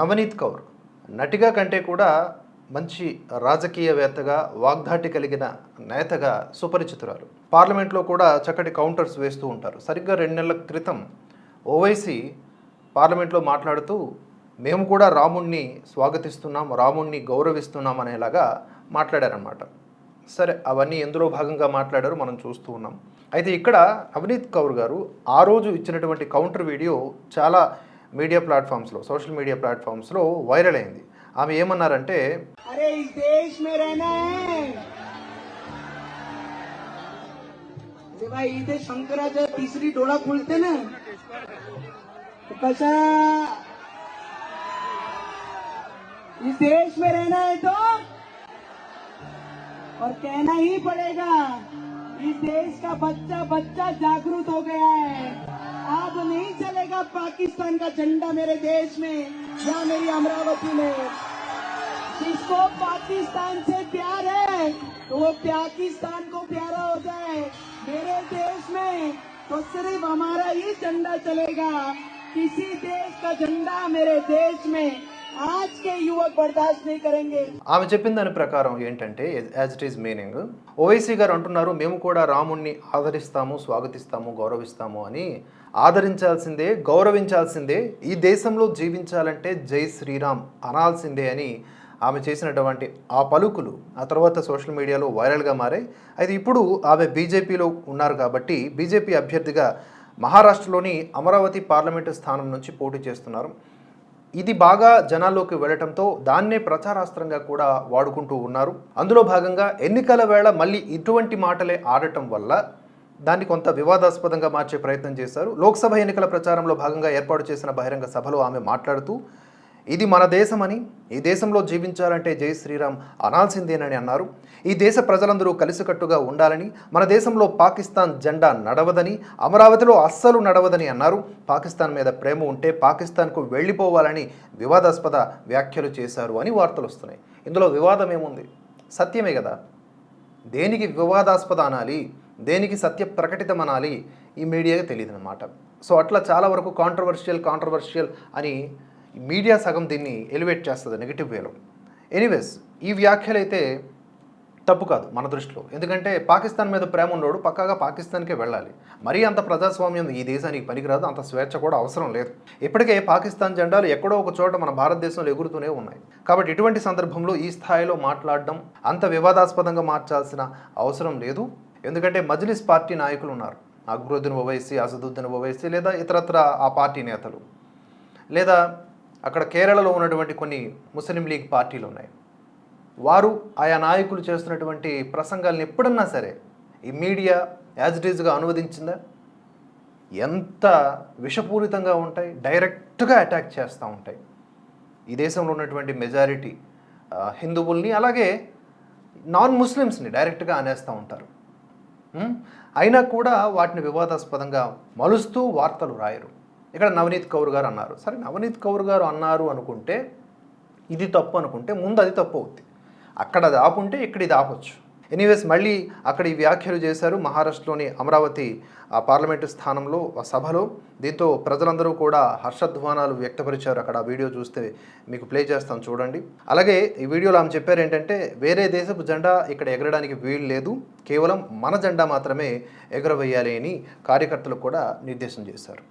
నవనీత్ కౌర్. నటిగా కంటే కూడా మంచి రాజకీయవేత్తగా వాగ్దాటి కలిగిన నేతగా సుపరిచితురాలు. పార్లమెంట్లో కూడా చక్కటి కౌంటర్స్ వేస్తూ ఉంటారు. సరిగ్గా రెండు నెలల క్రితం ఓవైసీ పార్లమెంట్లో మాట్లాడుతూ మేము కూడా రాముణ్ణి స్వాగతిస్తున్నాం రాముణ్ణి గౌరవిస్తున్నాం అనేలాగా మాట్లాడారనమాట సరే అవన్నీ ఎందులో భాగంగా మాట్లాడారో మనం చూస్తూ ఉన్నాం. అయితే ఇక్కడ అవినీత్ కౌర్ గారు ఆ రోజు ఇచ్చినటువంటి కౌంటర్ వీడియో చాలా మీడియా ప్లాట్ఫామ్స్లో సోషల్ మీడియా ప్లాట్ఫామ్స్లో వైరల్ అయింది ఆమె ఏమన్నారంటే अरे इस देश में रहना है जेव्हा इथे शंकराचं तिसरी डोळा खुलते ना तो कसा इस देश में रहना है तो और कहना ही पड़ेगा इस देश का बच्चा बच्चा जागरूक हो गया है अब नहीं चलेगा पाकिस्तान का झंडा मेरे देश में, या मेरी अमरावती में? जिसको पाकिस्तान से प्यार है तो वो पाकिस्तान को प्यारा हो जाए। मेरे देश में तो सिर्फ़ हमारा ही झंडा चलेगा। किसी देश का झंडा मेरे देश में ఆమె చెప్పిన దాని ప్రకారం ఏంటంటే as it is meaning Owaisi గారు అంటున్నారు మేము కూడా రాముణ్ణి ఆదరిస్తాము స్వాగతిస్తాము గౌరవిస్తాము అని. ఆదరించాల్సిందే గౌరవించాల్సిందే ఈ దేశంలో జీవించాలంటే జై శ్రీరామ్ అనాల్సిందే అని ఆమె చేసినటువంటి ఆ పలుకులు ఆ తర్వాత సోషల్ మీడియాలో వైరల్గా మారాయి. అయితే ఇప్పుడు ఆమె బీజేపీలో ఉన్నారు కాబట్టి బీజేపీ అభ్యర్థిగా మహారాష్ట్రలోని అమరావతి పార్లమెంటు స్థానం నుంచి పోటీ చేస్తున్నారు. ఇది బాగా జనాల్లోకి వెళ్ళటంతో దాన్నే ప్రచారాస్త్రంగా కూడా వాడుకుంటూ ఉన్నారు. అందులో భాగంగా ఎన్నికల వేళ మళ్ళీ ఇటువంటి మాటలే ఆడటం వల్ల దాన్ని కొంత వివాదాస్పదంగా మార్చే ప్రయత్నం చేశారు. లోక్సభ ఎన్నికల ప్రచారంలో భాగంగా ఏర్పాటు చేసిన బహిరంగ సభలో ఆమె మాట్లాడుతూ ఇది మన దేశమని ఈ దేశంలో జీవించాలంటే జై శ్రీరామ్ అనాల్సిందేనని అన్నారు. ఈ దేశ ప్రజలందరూ కలిసికట్టుగా ఉండాలని మన దేశంలో పాకిస్తాన్ జెండా నడవదని అమరావతిలో అస్సలు నడవదని అన్నారు. పాకిస్తాన్ మీద ప్రేమ ఉంటే పాకిస్తాన్కు వెళ్ళిపోవాలని వివాదాస్పద వ్యాఖ్యలు చేశారు అని వార్తలు వస్తున్నాయి. ఇందులో వివాదం ఏముంది? సత్యమే కదా. దేనికి వివాదాస్పద అనాలి? దేనికి సత్య ప్రకటితం అనాలి? ఈ మీడియాకి తెలియదు అనమాట సో అట్లా చాలా వరకు కాంట్రవర్షియల్ కాంట్రవర్షియల్ అని మీడియా సగం దీన్ని ఎలివేట్ చేస్తుంది నెగిటివ్ వేలో. ఎనీవేస్ ఈ వ్యాఖ్యలు అయితే తప్పు కాదు మన దృష్టిలో. ఎందుకంటే పాకిస్తాన్ మీద ప్రేమ ఉన్నోడు పక్కాగా పాకిస్తాన్కే వెళ్ళాలి. మరీ అంత ప్రజాస్వామ్యం ఈ దేశానికి పనికిరాదు అంత స్వేచ్ఛ కూడా అవసరం లేదు. ఇప్పటికే పాకిస్తాన్ జెండాలు ఎక్కడో ఒక చోట మన భారతదేశంలో ఎగురుతూనే ఉన్నాయి. కాబట్టి ఇటువంటి సందర్భంలో ఈ స్థాయిలో మాట్లాడడం అంత వివాదాస్పదంగా మార్చాల్సిన అవసరం లేదు. ఎందుకంటే మజ్లిస్ పార్టీ నాయకులు ఉన్నారు. అక్బరుద్దీన్ ఓవైసీ అసదుద్దీన్ ఓవైసీ లేదా ఇతరత్ర ఆ పార్టీ నేతలు. లేదా అక్కడ కేరళలో ఉన్నటువంటి కొన్ని ముస్లిం లీగ్ పార్టీలు ఉన్నాయి. వారు ఆయా నాయకులు చేస్తున్నటువంటి ప్రసంగాలను ఎప్పుడన్నా సరే ఈ మీడియా యాజ్ ఇట్ ఈజ్గా అనువదించిందా? ఎంత విషపూరితంగా ఉంటాయి డైరెక్ట్గా అటాక్ చేస్తూ ఉంటాయి. ఈ దేశంలో ఉన్నటువంటి మెజారిటీ హిందువుల్ని అలాగే నాన్ ముస్లిమ్స్ని డైరెక్ట్గా అనేస్తూ ఉంటారు. అయినా కూడా వాటిని వివాదాస్పదంగా మలుస్తూ వార్తలు రాయరు. ఇక్కడ నవనీత్ కౌర్ గారు అన్నారు. సరే నవనీత్ కౌర్ గారు అన్నారు అనుకుంటే ఇది తప్పు అనుకుంటే ముందు అది తప్పు అవుద్ది. అక్కడ అది ఆపుంటే ఇక్కడ ఇది ఆపొచ్చు. ఎనీవేస్ మళ్ళీ అక్కడ ఈ వ్యాఖ్యలు చేశారు మహారాష్ట్రలోని అమరావతి ఆ పార్లమెంటు స్థానంలో ఆ సభలో. దీంతో ప్రజలందరూ కూడా హర్షధ్వానాలు వ్యక్తపరిచారు. అక్కడ ఆ వీడియో చూస్తే మీకు ప్లే చేస్తాను చూడండి. అలాగే ఈ వీడియోలో ఆమె చెప్పారు ఏంటంటే వేరే దేశపు జెండా ఇక్కడ ఎగరడానికి వీలు లేదు. కేవలం మన జెండా మాత్రమే ఎగరవేయాలి అని కార్యకర్తలకు కూడా నిర్దేశం చేశారు.